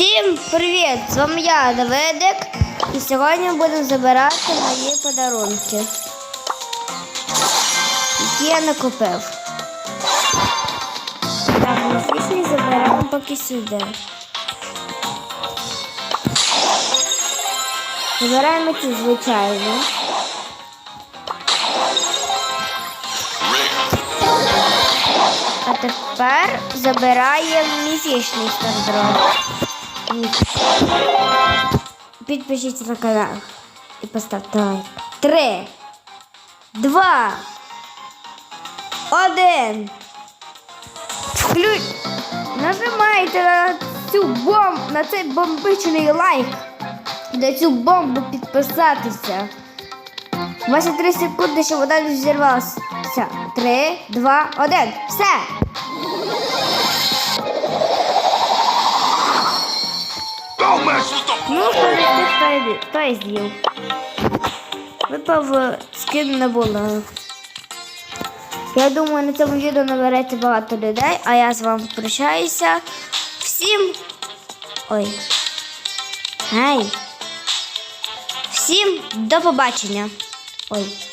Всім привіт! З вами я, Давидик, і сьогодні будемо забирати мої подарунки, які я накупив. Так, на фішні заберемо поки сюди. Забираємо ці звичайно. А тепер забираємо міфічний стардрон. Підпишіться на канал і поставте лайк. Три, два, один. Включ... Нажимайте на цю бомб, на цей бомбичний лайк. На цю бомбу підписатися. У вас є 3 секунди, щоб вона не взірвалася. Три, два, один. Все! Ну, хто хто і- з'їв. Випав скин на було. Я думаю, на цьому відео набереться багато людей, а я з вами прощаюся. Всім. Ой. Гей. Всім до побачення. Ой.